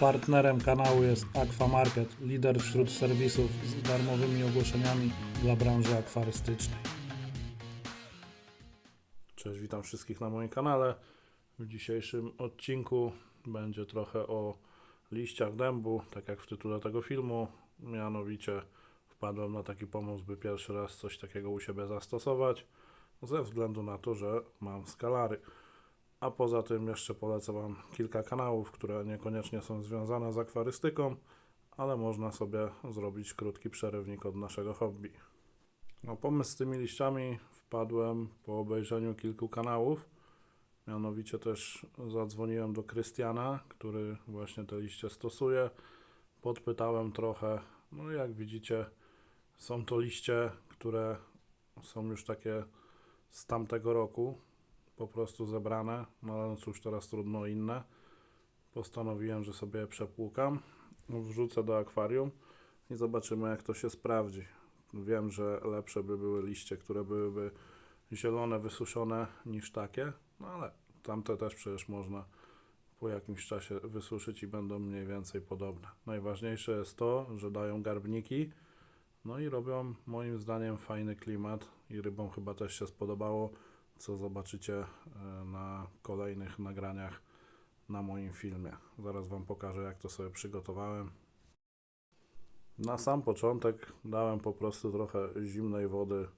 Partnerem kanału jest Aquamarket, lider wśród serwisów z darmowymi ogłoszeniami dla branży akwarystycznej. Cześć, witam wszystkich na moim kanale. W dzisiejszym odcinku będzie trochę o liściach dębu, tak jak w tytule tego filmu. Mianowicie wpadłem na taki pomysł, by pierwszy raz coś takiego u siebie zastosować, ze względu na to, że mam skalary. A poza tym jeszcze polecę Wam kilka kanałów, które niekoniecznie są związane z akwarystyką, ale można sobie zrobić krótki przerywnik od naszego hobby. No, pomysł z tymi liściami wpadłem po obejrzeniu kilku kanałów. Mianowicie też zadzwoniłem do Krystiana, który właśnie te liście stosuje. Podpytałem trochę. No jak widzicie, są to liście, które są już takie z tamtego roku, po prostu zebrane. No ale cóż, teraz trudno inne. Postanowiłem, że sobie przepłukam, wrzucę do akwarium i zobaczymy, jak to się sprawdzi. Wiem, że lepsze by były liście, które byłyby zielone, wysuszone niż takie, no ale tamte też przecież można po jakimś czasie wysuszyć i będą mniej więcej podobne. Najważniejsze jest to, że dają garbniki, no i robią moim zdaniem fajny klimat i rybom chyba też się spodobało, co zobaczycie e, na kolejnych nagraniach na moim filmie. Zaraz Wam pokażę, jak to sobie przygotowałem. Na sam początek dałem po prostu trochę zimnej wody.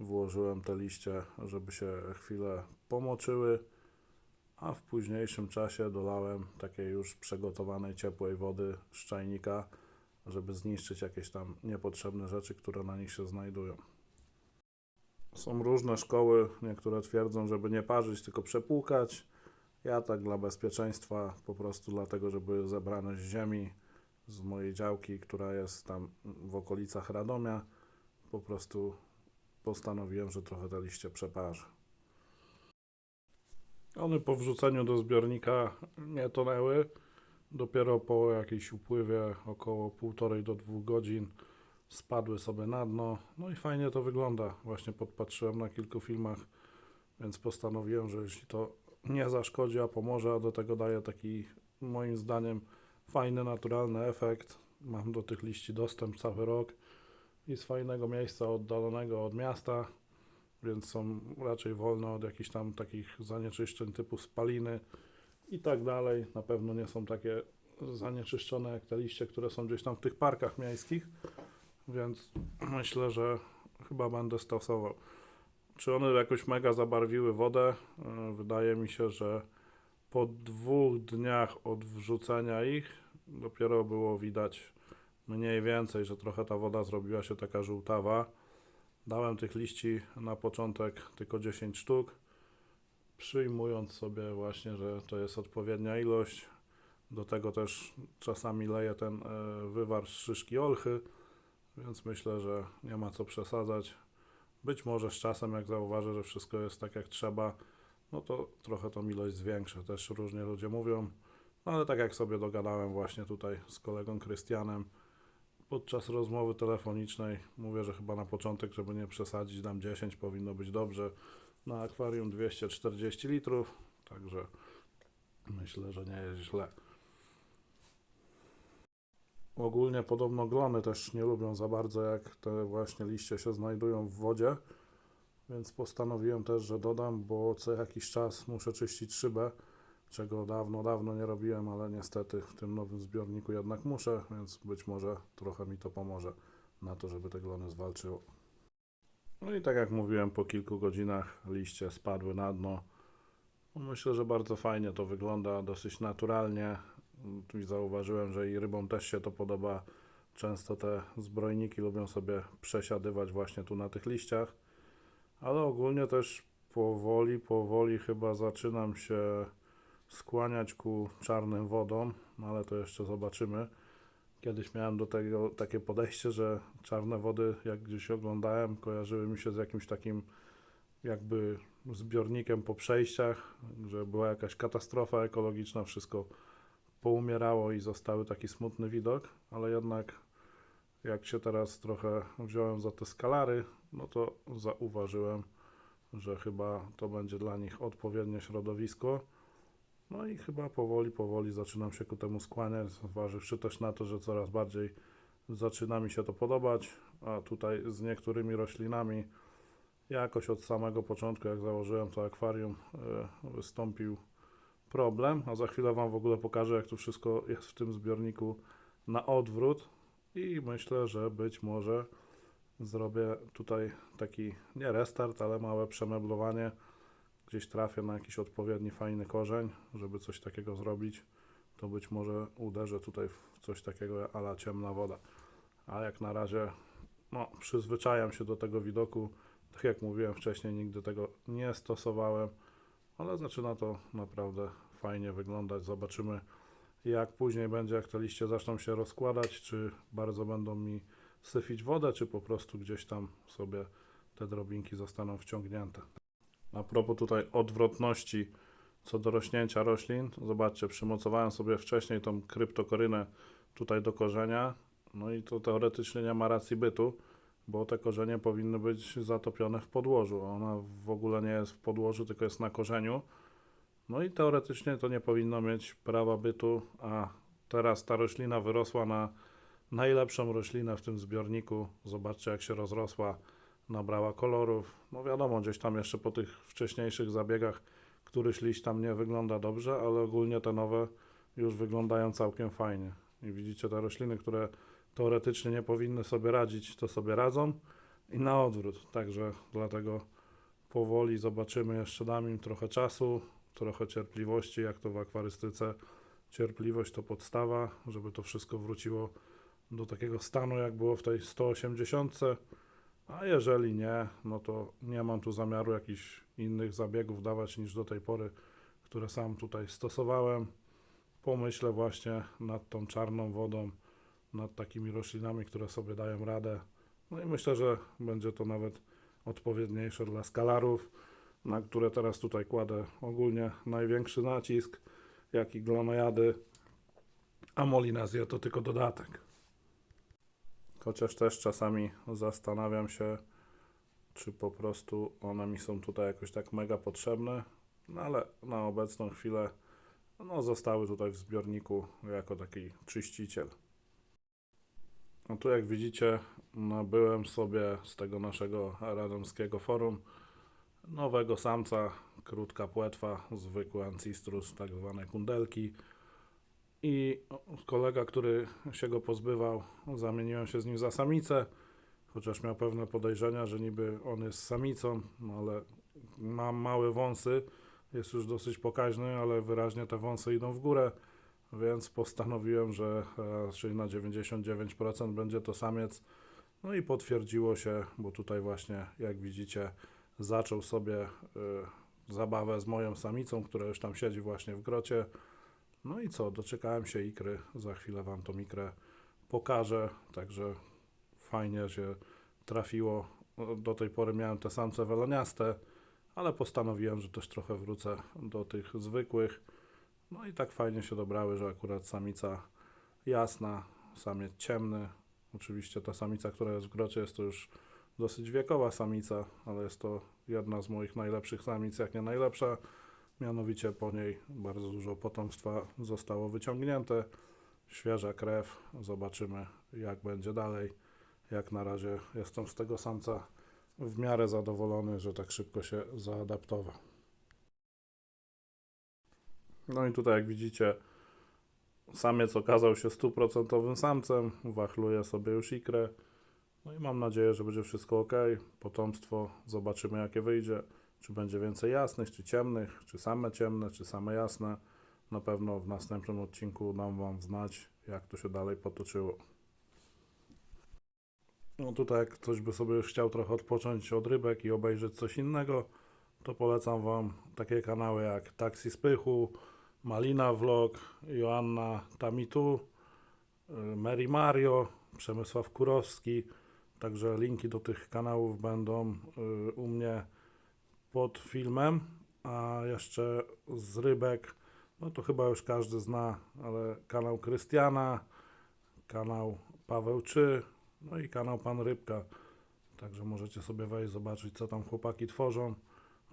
Włożyłem te liście, żeby się chwilę pomoczyły, a w późniejszym czasie dolałem takiej już przygotowanej ciepłej wody z czajnika, żeby zniszczyć jakieś tam niepotrzebne rzeczy, które na nich się znajdują. Są różne szkoły, niektóre twierdzą, żeby nie parzyć, tylko przepłukać. Ja tak dla bezpieczeństwa, po prostu dlatego, żeby były zebrane z ziemi, z mojej działki, która jest tam w okolicach Radomia, po prostu postanowiłem, że trochę te liście przeparzę. One po wrzuceniu do zbiornika nie tonęły. Dopiero po jakimś upływie około półtorej do dwóch godzin spadły sobie na dno. No i fajnie to wygląda. Właśnie podpatrzyłem na kilku filmach, więc postanowiłem, że jeśli to nie zaszkodzi, a pomoże, a do tego daje taki moim zdaniem fajny, naturalny efekt. Mam do tych liści dostęp cały rok i z fajnego miejsca oddalonego od miasta, więc są raczej wolne od jakichś tam takich zanieczyszczeń typu spaliny i tak dalej. Na pewno nie są takie zanieczyszczone jak te liście, które są gdzieś tam w tych parkach miejskich, więc myślę, że chyba będę stosował. Czy one jakoś mega zabarwiły wodę? E, Wydaje mi się, że po dwóch dniach od wrzucenia ich dopiero było widać mniej więcej, że trochę ta woda zrobiła się taka żółtawa. Dałem tych liści na początek tylko 10 sztuk, przyjmując sobie właśnie, że to jest odpowiednia ilość. Do tego też czasami leję ten e, wywar z szyszki olchy, więc myślę, że nie ma co przesadzać. Być może z czasem, jak zauważę, że wszystko jest tak jak trzeba, no to trochę tą ilość zwiększę. Też różnie ludzie mówią, no ale tak jak sobie dogadałem właśnie tutaj z kolegą Krystianem, podczas rozmowy telefonicznej mówię, że chyba na początek, żeby nie przesadzić, dam 10, powinno być dobrze. Na akwarium 240 litrów, także myślę, że nie jest źle. Ogólnie podobno glony też nie lubią za bardzo, jak te właśnie liście się znajdują w wodzie, więc postanowiłem też, że dodam, bo co jakiś czas muszę czyścić szybę, czego dawno, dawno nie robiłem, ale niestety w tym nowym zbiorniku jednak muszę, więc być może trochę mi to pomoże na to, żeby te glony zwalczyło. No i tak jak mówiłem, po kilku godzinach liście spadły na dno. No Myślę, że bardzo fajnie to wygląda, dosyć naturalnie. I zauważyłem, że i rybom też się to podoba. Często te zbrojniki lubią sobie przesiadywać właśnie tu na tych liściach, ale ogólnie też powoli, powoli chyba zaczynam się skłaniać ku czarnym wodom, ale to jeszcze zobaczymy. Kiedyś miałem do tego takie podejście, że czarne wody, jak gdzieś oglądałem, kojarzyły mi się z jakimś takim jakby zbiornikiem po przejściach, że była jakaś katastrofa ekologiczna, wszystko poumierało i zostały taki smutny widok, ale jednak jak się teraz trochę wziąłem za te skalary, no to zauważyłem, że chyba to będzie dla nich odpowiednie środowisko. No i chyba powoli, powoli zaczynam się ku temu skłaniać, zważywszy też na to, że coraz bardziej zaczyna mi się to podobać, a tutaj z niektórymi roślinami jakoś od samego początku, jak założyłem to akwarium, e, wystąpił problem, a za chwilę Wam w ogóle pokażę, jak to wszystko jest w tym zbiorniku na odwrót i myślę, że być może zrobię tutaj taki, nie restart, ale małe przemeblowanie, gdzieś trafię na jakiś odpowiedni, fajny korzeń, żeby coś takiego zrobić, to być może uderzę tutaj w coś takiego ala ciemna woda. A jak na razie, no, przyzwyczajam się do tego widoku. Tak jak mówiłem wcześniej, nigdy tego nie stosowałem, ale zaczyna to naprawdę fajnie wyglądać. Zobaczymy, jak później będzie, jak te liście zaczną się rozkładać, czy bardzo będą mi syfić wodę, czy po prostu gdzieś tam sobie te drobinki zostaną wciągnięte. A propos tutaj odwrotności co do rośnięcia roślin, zobaczcie, przymocowałem sobie wcześniej tą kryptokorynę tutaj do korzenia, no i to teoretycznie nie ma racji bytu, bo te korzenie powinny być zatopione w podłożu. Ona w ogóle nie jest w podłożu, tylko jest na korzeniu. No i teoretycznie to nie powinno mieć prawa bytu, a teraz ta roślina wyrosła na najlepszą roślinę w tym zbiorniku. Zobaczcie, jak się rozrosła, nabrała kolorów. No wiadomo, gdzieś tam jeszcze po tych wcześniejszych zabiegach któryś liść tam nie wygląda dobrze, ale ogólnie te nowe już wyglądają całkiem fajnie. I widzicie te rośliny, które teoretycznie nie powinny sobie radzić, to sobie radzą i na odwrót. Także dlatego powoli zobaczymy, jeszcze dam im trochę czasu, trochę cierpliwości, jak to w akwarystyce. Cierpliwość to podstawa, żeby to wszystko wróciło do takiego stanu, jak było w tej 180. A jeżeli nie, no to nie mam tu zamiaru jakichś innych zabiegów dawać niż do tej pory, które sam tutaj stosowałem. Pomyślę właśnie nad tą czarną wodą, nad takimi roślinami, które sobie dają radę. No i myślę, że będzie to nawet odpowiedniejsze dla skalarów, na które teraz tutaj kładę ogólnie największy nacisk, jak i glonojady, a molinazja to tylko dodatek. Chociaż też czasami zastanawiam się, czy po prostu one mi są tutaj jakoś tak mega potrzebne, no ale na obecną chwilę no, zostały tutaj w zbiorniku jako taki czyściciel. No tu jak widzicie, nabyłem sobie z tego naszego radomskiego forum nowego samca, krótka płetwa, zwykły ancistrus, tak zwane kundelki. I kolega, który się go pozbywał, zamieniłem się z nim za samicę, chociaż miał pewne podejrzenia, że niby on jest samicą, no ale ma małe wąsy, jest już dosyć pokaźny, ale wyraźnie te wąsy idą w górę, więc postanowiłem, że raczej na 99% będzie to samiec. No i potwierdziło się, bo tutaj właśnie, jak widzicie, zaczął sobie y, zabawę z moją samicą, która już tam siedzi właśnie w grocie. No i co, doczekałem się ikry, za chwilę Wam tą ikrę pokażę, także fajnie się trafiło. Do tej pory miałem te samce weloniaste, ale postanowiłem, że też trochę wrócę do tych zwykłych. No i tak fajnie się dobrały, że akurat samica jasna, samiec ciemny. Oczywiście ta samica, która jest w grocie, jest to już dosyć wiekowa samica, ale jest to jedna z moich najlepszych samic, jak nie najlepsza. Mianowicie po niej bardzo dużo potomstwa zostało wyciągnięte. Świeża krew. Zobaczymy, jak będzie dalej. Jak na razie jestem z tego samca w miarę zadowolony, że tak szybko się zaadaptował. No i tutaj, jak widzicie, samiec okazał się stuprocentowym samcem. Wachluje sobie już ikrę. No i mam nadzieję, że będzie wszystko ok. Potomstwo zobaczymy, jakie wyjdzie. Czy będzie więcej jasnych, czy ciemnych, czy same ciemne, czy same jasne. Na pewno w następnym odcinku dam Wam znać, jak to się dalej potoczyło. No tutaj, jak ktoś by sobie chciał trochę odpocząć od rybek i obejrzeć coś innego, to polecam Wam takie kanały jak Taxi Spychu, Malina Vlog, Joanna Tamitu, y, Mary Mario, Przemysław Kurowski. Także linki do tych kanałów będą y, u mnie pod filmem. A jeszcze z rybek, no to chyba już każdy zna, ale kanał Krystiana, kanał Paweł Czy, no i kanał Pan Rybka. Także możecie sobie wejść, zobaczyć, co tam chłopaki tworzą.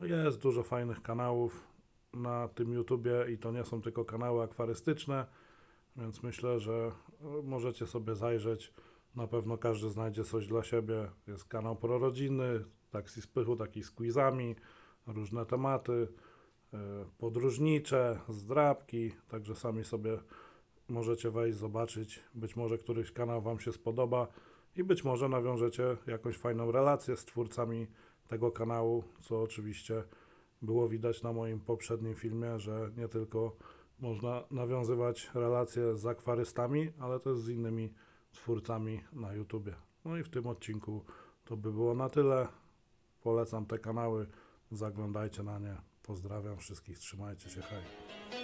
Jest dużo fajnych kanałów. Na tym YouTubie i to nie są tylko kanały akwarystyczne, więc myślę, że e, możecie sobie zajrzeć. Na pewno każdy znajdzie coś dla siebie. Jest kanał prorodzinny, taksi z pychu, taki z quizami, różne tematy, e, podróżnicze, zdrabki, także sami sobie możecie wejść, zobaczyć. Być może któryś kanał Wam się spodoba i być może nawiążecie jakąś fajną relację z twórcami tego kanału, co oczywiście było widać na moim poprzednim filmie, że nie tylko można nawiązywać relacje z akwarystami, ale też z innymi twórcami na YouTubie. No i w tym odcinku to by było na tyle. Polecam te kanały, zaglądajcie na nie. Pozdrawiam wszystkich, trzymajcie się, hej.